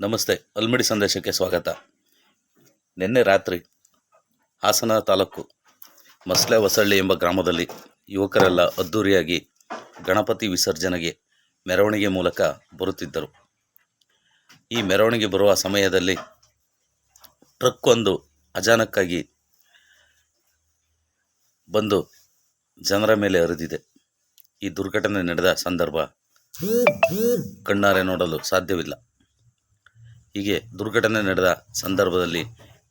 ನಮಸ್ತೆ, ಅಲ್ಮಿಡಿ ಸಂದೇಶಕ್ಕೆ ಸ್ವಾಗತ. ನಿನ್ನೆ ರಾತ್ರಿ ಹಾಸನ ತಾಲೂಕು ಮಸ್ಲೆ ಹೊಸಳ್ಳಿ ಎಂಬ ಗ್ರಾಮದಲ್ಲಿ ಯುವಕರೆಲ್ಲ ಅದ್ಧೂರಿಯಾಗಿ ಗಣಪತಿ ವಿಸರ್ಜನೆಗೆ ಮೆರವಣಿಗೆ ಮೂಲಕ ಬರುತ್ತಿದ್ದರು. ಈ ಮೆರವಣಿಗೆ ಬರುವ ಸಮಯದಲ್ಲಿ ಟ್ರಕ್ ಒಂದು ಅಜಾನಕ್ಕಾಗಿ ಬಂದು ಜನರ ಮೇಲೆ ಹರಿದಿದೆ. ಈ ದುರ್ಘಟನೆ ನಡೆದ ಸಂದರ್ಭ ಕಣ್ಣಾರೆ ನೋಡಲು ಸಾಧ್ಯವಿಲ್ಲ. ಹೀಗೆ ದುರ್ಘಟನೆ ನಡೆದ ಸಂದರ್ಭದಲ್ಲಿ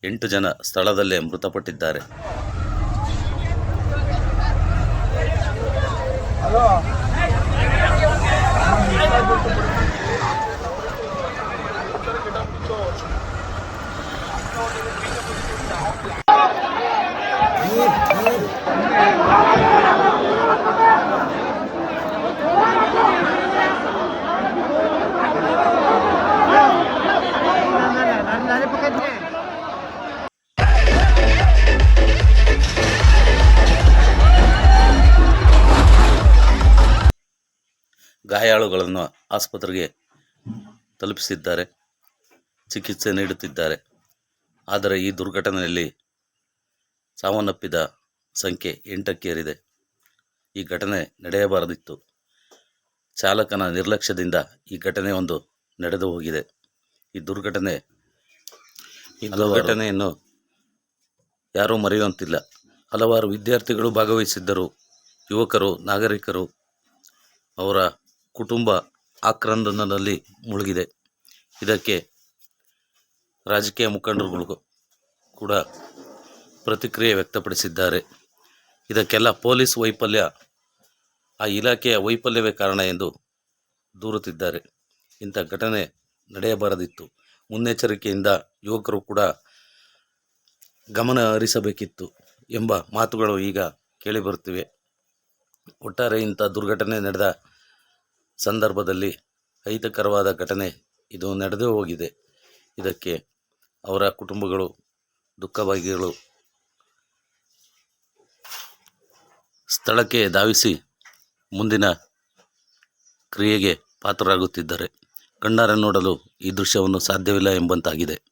ಎಂಟು ಜನ ಸ್ಥಳದಲ್ಲೇ ಮೃತಪಟ್ಟಿದ್ದಾರೆ. ಗಾಯಾಳುಗಳನ್ನು ಆಸ್ಪತ್ರೆಗೆ ತಲುಪಿಸಿದ್ದಾರೆ, ಚಿಕಿತ್ಸೆ ನೀಡುತ್ತಿದ್ದಾರೆ. ಆದರೆ ಈ ದುರ್ಘಟನೆಯಲ್ಲಿ ಸಾವನ್ನಪ್ಪಿದ ಸಂಖ್ಯೆ ಎಂಟಕ್ಕೇರಿದೆ ಈ ಘಟನೆ ನಡೆಯಬಾರದಿತ್ತು. ಚಾಲಕನ ನಿರ್ಲಕ್ಷ್ಯದಿಂದ ಈ ಘಟನೆ ಒಂದು ನಡೆದು ಹೋಗಿದೆ. ಈ ದುರ್ಘಟನೆ ಈ ಘಟನೆಯನ್ನು ಯಾರೂ ಮರೆಯುವಂತಿಲ್ಲ. ಹಲವಾರು ವಿದ್ಯಾರ್ಥಿಗಳು ಭಾಗವಹಿಸಿದ್ದರು. ಯುವಕರು ನಾಗರಿಕರು ಅವರ ಕುಟುಂಬ ಆಕ್ರಂದನದಲ್ಲಿ ಮುಳುಗಿದೆ. ಇದಕ್ಕೆ ರಾಜಕೀಯ ಮುಖಂಡರುಗಳು ಕೂಡ ಪ್ರತಿಕ್ರಿಯೆ ವ್ಯಕ್ತಪಡಿಸಿದ್ದಾರೆ. ಇದಕ್ಕೆಲ್ಲ ಪೊಲೀಸ್ ವೈಫಲ್ಯ ಆ ಇಲಾಖೆಯ ವೈಫಲ್ಯವೇ ಕಾರಣ ಎಂದು ದೂರುತ್ತಿದ್ದಾರೆ. ಇಂಥ ಘಟನೆ ನಡೆಯಬಾರದಿತ್ತು. ಮುನ್ನೆಚ್ಚರಿಕೆಯಿಂದ ಯುವಕರು ಕೂಡ ಗಮನ ಹರಿಸಬೇಕಿತ್ತು ಎಂಬ ಮಾತುಗಳು ಈಗ ಕೇಳಿಬರುತ್ತಿವೆ ಒಟ್ಟಾರೆ ಇಂಥ ದುರ್ಘಟನೆ ನಡೆದ ಸಂದರ್ಭದಲ್ಲಿ ಅಹಿತಕರವಾದ ಘಟನೆ ಇದು ನಡೆದೇ ಹೋಗಿದೆ. ಇದಕ್ಕೆ ಅವರ ಕುಟುಂಬಗಳು ದುಃಖಭಾಗಿಗಳು ಸ್ಥಳಕ್ಕೆ ಧಾವಿಸಿ ಮುಂದಿನ ಕ್ರಿಯೆಗೆ ಪಾತ್ರರಾಗುತ್ತಿದ್ದಾರೆ. ಕಣ್ಣಾರೆ ನೋಡಲು ಈ ದೃಶ್ಯವನ್ನು ಸಾಧ್ಯವಿಲ್ಲ ಎಂಬಂತಾಗಿದೆ.